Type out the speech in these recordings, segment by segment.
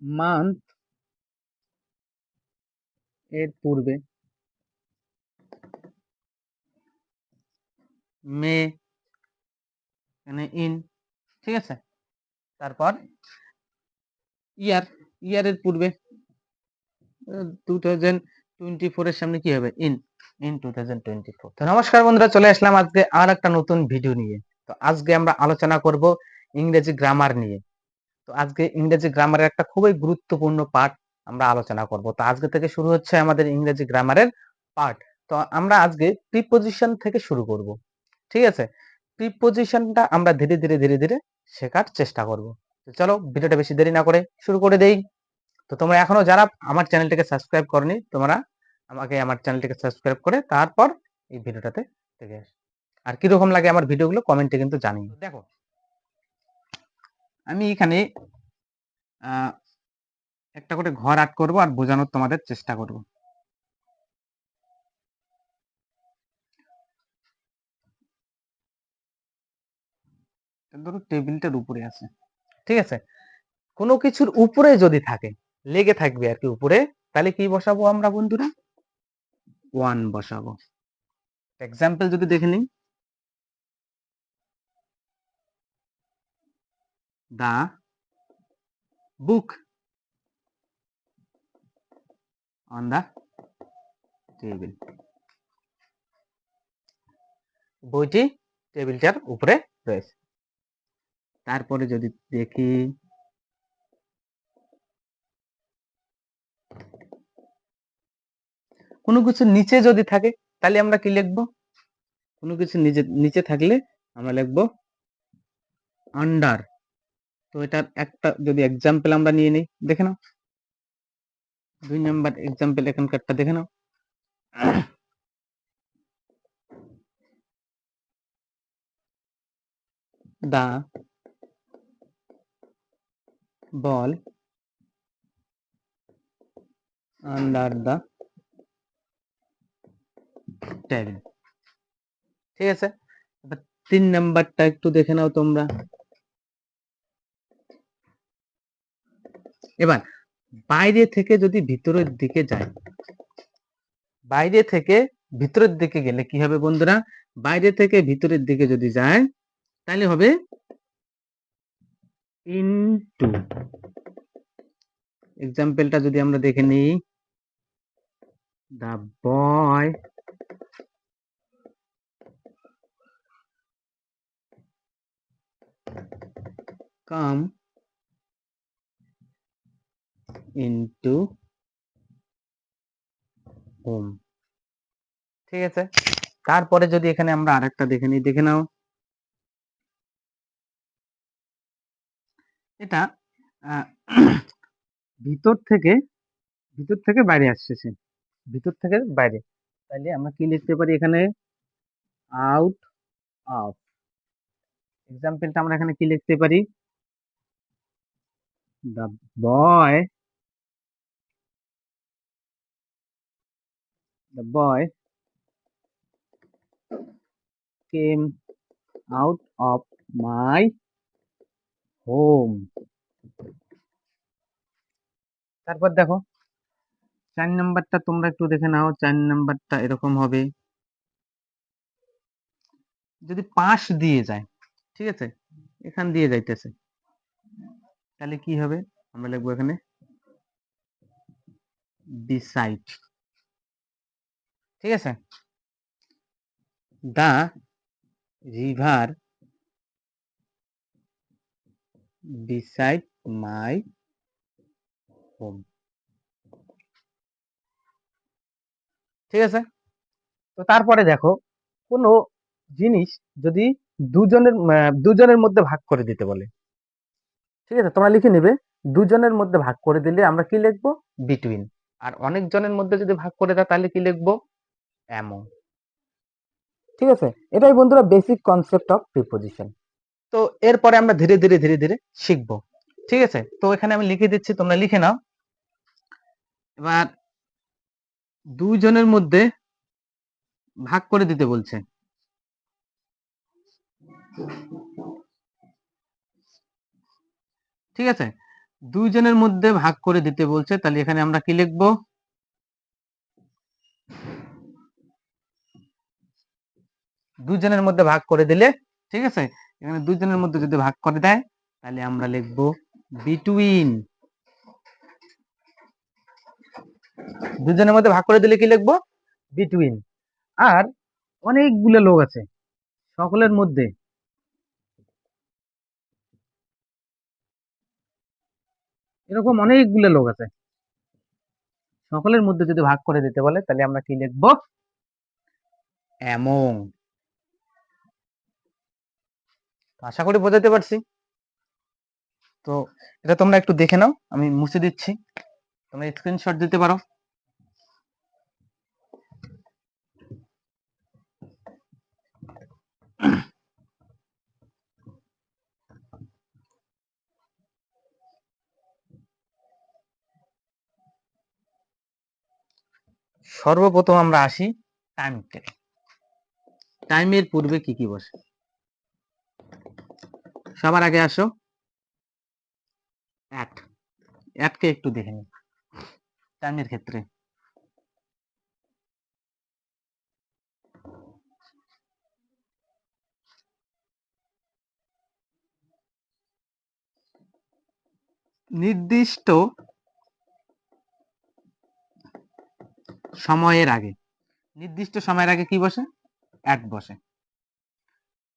Month এর পূর্বে। মে, এখানে ইন ঠিক আছে? তারপর ইয়ার ইয়ারের পূর্বে। টু থাউজেন্ড টোয়েন্টি ফোরের সামনে কি হবে? In in two thousand twenty four তো নমস্কার বন্ধুরা, চলে আসলাম আজকে আর একটা নতুন ভিডিও নিয়ে। তো আজকে আমরা আলোচনা করব ইংরেজি গ্রামার নিয়ে। তো আজকে ইংরেজি গ্রামারের একটা খুবই গুরুত্বপূর্ণ পার্ট আমরা আলোচনা করব। তো আজকে থেকে শুরু হচ্ছে আমাদের ইংরেজি গ্রামারের পার্ট তো আমরা আজকে প্রিপোজিশন থেকে শুরু করব। ঠিক আছে? প্রিপোজিশনটা আমরা ধীরে ধীরে ধীরে ধীরে শেখার চেষ্টা করব। তো চলো ভিডিওটা বেশি দেরি না করে শুরু করে দেই। তো তোমরা এখনও যারা আমার চ্যানেলটিকে সাবস্ক্রাইব করনি, তোমরা আমাকে আমার চ্যানেলটিকে সাবস্ক্রাইব করে তারপর এই ভিডিওটাতে আস আর কীরকম লাগে আমার ভিডিওগুলো কমেন্টে কিন্তু জানিও। দেখো আমি এখানে একটা করে ঘর আর্ট করব আর বোঝানোর তোমাদের চেষ্টা করব। ধরো টেবিলটার উপরে আছে। ঠিক আছে? কোনো কিছুর উপরে যদি থাকে, লেগে থাকবে আর কি উপরে, তাহলে কি বসাবো আমরা বন্ধুরা? ওয়ান বসাবো। এক্সাম্পল যদি দেখে নিই। দা বুক অন দা টেবিল বইটি টেবিলটার উপরে রয়েছে। তারপরে যদি দেখি, কোনো কিছু নিচে যদি থাকে, তাহলে আমরা কি লিখব? কোনো কিছু নিচে নিচে থাকলে আমরা লিখব আন্ডার তো এটার একটা যদি এক্সাম্পল আমরা নিয়ে নিই, দেখে নাও। দুই নাম্বার এক্সাম্পল এখানকারটা দেখে নাও। দা, বল আন্ডার দা টেবিল ঠিক আছে? তিন নাম্বারটা একটু দেখে নাও তোমরা। এবার, বাইরে থেকে যদি ভিতরের দিকে যায় বাইরে থেকে ভিতরের দিকে গেলে কি হবে বন্ধুরা? বাইরে থেকে ভিতরের দিকে যদি যায়, তাহলে হবে ইনটু এক্সাম্পলটা যদি আমরা দেখে নিই দা বয় come into home. ঠিক আছে? তারপরে যদি এখানে আমরা আরেকটা দেখে নিই, দেখে নাও। এটা ভিতর থেকে ভিতর থেকে বাইরে আসছে ভিতর থেকে বাইরে। তাহলে আমরা কি লিখতে পারি এখানে? আউট অফ এক্সাম্পলটা আমরা এখানে কি লিখতে পারি? The boy the boy came out of my home. তারপর দেখো, চার নাম্বারটা তোমরা একটু দেখে নাও, চার নাম্বারটা এরকম হবে। যদি পাশ দিয়ে যায়, ঠিক আছে? এখান দিয়ে যাইতেছে। তাহলে কি হবে? আমরা লিখব এখানে বিসাইড ঠিক আছে? The river beside my home ঠিক আছে? তো তারপরে দেখো, কোনো জিনিস যদি দুজনের দুজনের মধ্যে ভাগ করে দিতে বলে, ঠিক আছে? তোমরা লিখে নিবে, দুজনের মধ্যে ভাগ করে দিলে আমরা কি লিখব? বিটুইন আর অনেক জনের মধ্যে যদি ভাগ করে দেয় তাহলে কি লিখব? অ্যামং ঠিক আছে এটাই বন্ধুরা বেসিক কনসেপ্ট অফ প্রিপোজিশন তো এরপরে আমরা ধীরে ধীরে ধীরে ধীরে শিখব ঠিক আছে? তো এখানে আমি লিখে দিচ্ছি তোমরা লিখে নাও। এবার দুইজনের মধ্যে ভাগ করে দিতে বলছে। ঠিক আছে? দুইজনের মধ্যে ভাগ করে দিতে বলছে তাহলে এখানে আমরা কি লিখব? দুইজনের মধ্যে ভাগ করে দিলে, ঠিক আছে? এখানে দুইজনের মধ্যে যদি ভাগ করে দেয়, তাহলে আমরা লিখব বিটুইন দুজনের মধ্যে ভাগ করে দিলে কি লিখব? বিটুইন আর অনেকগুলো লোক আছে, সকলের মধ্যে এরকম অনেকগুলো লোক আছে, সকলের মধ্যে যদি ভাগ করে দিতে বলে, তাহলে আমরা কি লিখব? এমং আশা করি বোঝাতে পারছি। তো এটা তোমরা একটু দেখে নাও, আমি মুছে দিচ্ছি। তোমরা স্ক্রিনশট দিতে পারো। সর্বপ্রথম আমরা আসি টাইম টাইমের পূর্বে কি কি বসে? সবার আগে আসো। অ্যাট অ্যাটকে একটু দেখে নিই। টাইমের ক্ষেত্রে। নির্দিষ্ট সময়ের আগে। নির্দিষ্ট সময়ের আগে কি বসে? অ্যাট বসে।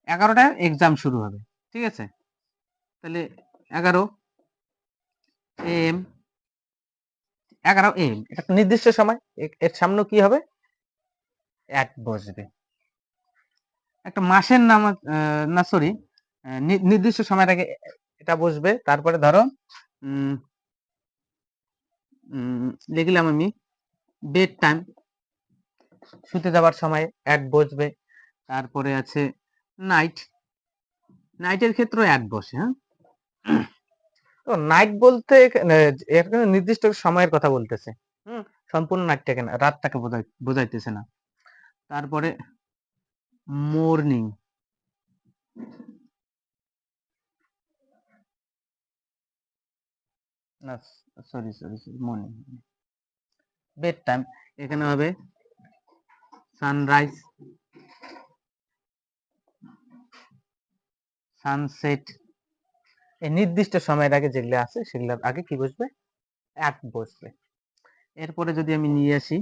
এগারোটায় এক্সাম শুরু হবে। ঠিক আছে? তাহলে এগারো এম এগারো এম। একটা নির্দিষ্ট সময়। এর সামনে কি হবে? এক বসবে। একটা মাসের নাম না সরি নির্দিষ্ট সময়ের আগে এটা বসবে। তারপরে ধরো লিখলাম আমি বেড টাইম শুতে যাওয়ার সময় এক বসবে। তারপরে আছে নাইট নাইটের ক্ষেত্রে অ্যাড বসে হ্যাঁ? তো নাইট বলতে এখানে নির্দিষ্ট সময়ের কথা বলতেছে। হুম? সম্পূর্ণ নাইটটাকে না রাতটাকে বোঝাই, বোঝাইতেছে না। তারপরে মর্নিং না sorry sorry sorry morning bed time এখানে হবে সানরাইজ সানসেট এই নির্দিষ্ট সময়ের আগে যেগুলো আছে সেগুলোর আগে কি বসবে? অ্যাট বসবে। এরপরে যদি আমি নিয়ে আসি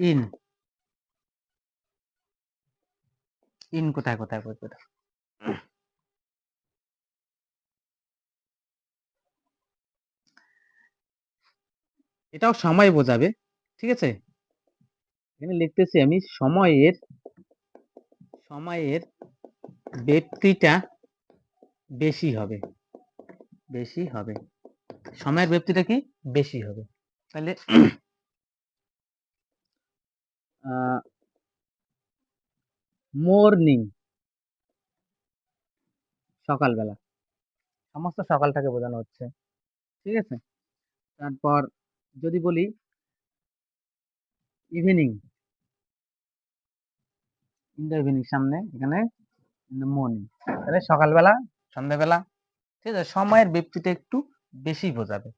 ইন ইন কোথায় কোথায় বসবে? এটা? এটাও সময় বোঝাবে, ঠিক আছে? এখানে লিখতেছি আমি সময়ের সময়ের ব্যক্তিটা বেশি হবে। বেশি হবে। সময়ের ব্যক্তিটা কি? বেশি হবে। তাহলে মর্নিং সকালবেলা। সমস্ত সকালটাকে বোঝানো হচ্ছে। ঠিক আছে? তারপর যদি বলি ইভিনিং ইন ইভিনিং সামনে, এখানে মর্নিং তাহলে সকালবেলা, সন্ধ্যাবেলা, ঠিক আছে, সময়ের ব্যক্তিটা একটু বেশি বোঝাবে।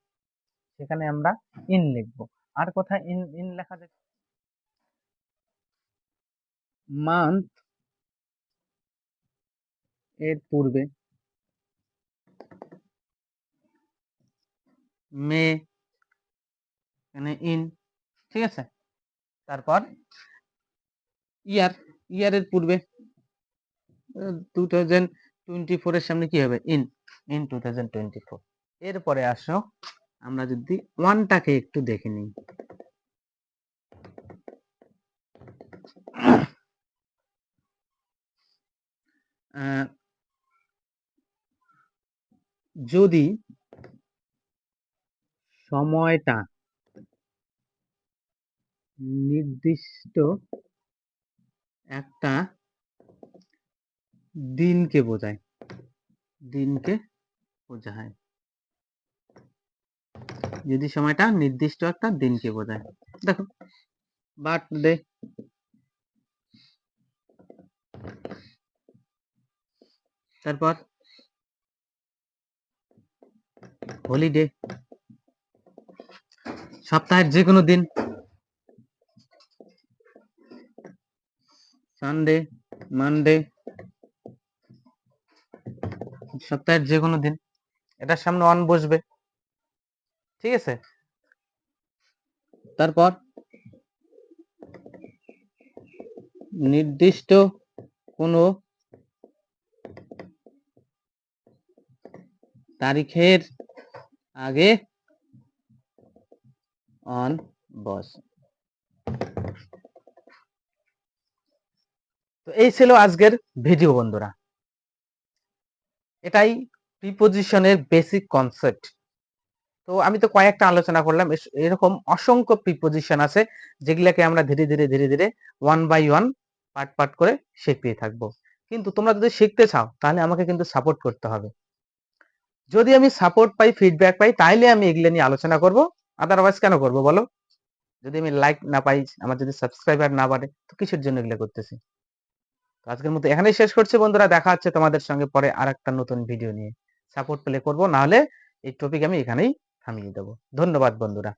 সেখানে আমরা ইন লিখব। আর কোথায় ইন ইন লেখা যায়? মান্থ এর পূর্বে। মে, এখানে ইন ঠিক আছে? তারপর ইয়ার ইয়ারের পূর্বে। টু থাউজেন্ড টোয়েন্টি ফোরের সামনে কি হবে? In in two thousand twenty four এরপরে আসো, আমরা যদি ওয়ানটাকে একটু দেখে নিই। যদি সময়টা নির্দিষ্ট একটা দিনকে বোঝায়। দিনকে বোঝায়। যদি সময়টা নির্দিষ্ট একটা দিনকে বোঝায়। দেখো বার্থডে তারপর হলিডে। সপ্তাহের যে কোনো দিন। Sunday, Monday. সপ্তাহের যে কোনো দিন এটার সামনে অন বসবে। ঠিক আছে? তারপর নির্দিষ্ট কোনো তারিখের আগে অন বস। তো এই ছিল আজকের ভিডিও বন্ধুরা। এটাই প্রিপোজিশনের বেসিক কনসেপ্ট তো আমি তো কয়েকটা আলোচনা করলাম এরকম অসংখ্য প্রিপোজিশন আছে, যেগুলোকে আমরা ধীরে ধীরে ধীরে ধীরে one by one part part করে শিখতে থাকব। কিন্তু তোমরা যদি শিখতে চাও, তাহলে আমাকে কিন্তু সাপোর্ট করতে হবে। যদি আমি সাপোর্ট পাই ফিডব্যাক পাই, তাইলে আমি এগুলো নিয়ে আলোচনা করব আদারওয়াইজ কেন করব বলো? যদি আমি লাইক না পাই, আমার যদি সাবস্ক্রাইবার না বাড়ে, তো কিসের জন্য এগুলো করতেছি? আজকের মতো এখানেই শেষ করছি, বন্ধুরা। দেখা হচ্ছে তোমাদের সঙ্গে পরে আর একটা নতুন ভিডিও নিয়ে। সাপোর্ট পেলে করব, নাহলে এই টপিক আমি এখানেই থামিয়ে দেবো। ধন্যবাদ, বন্ধুরা।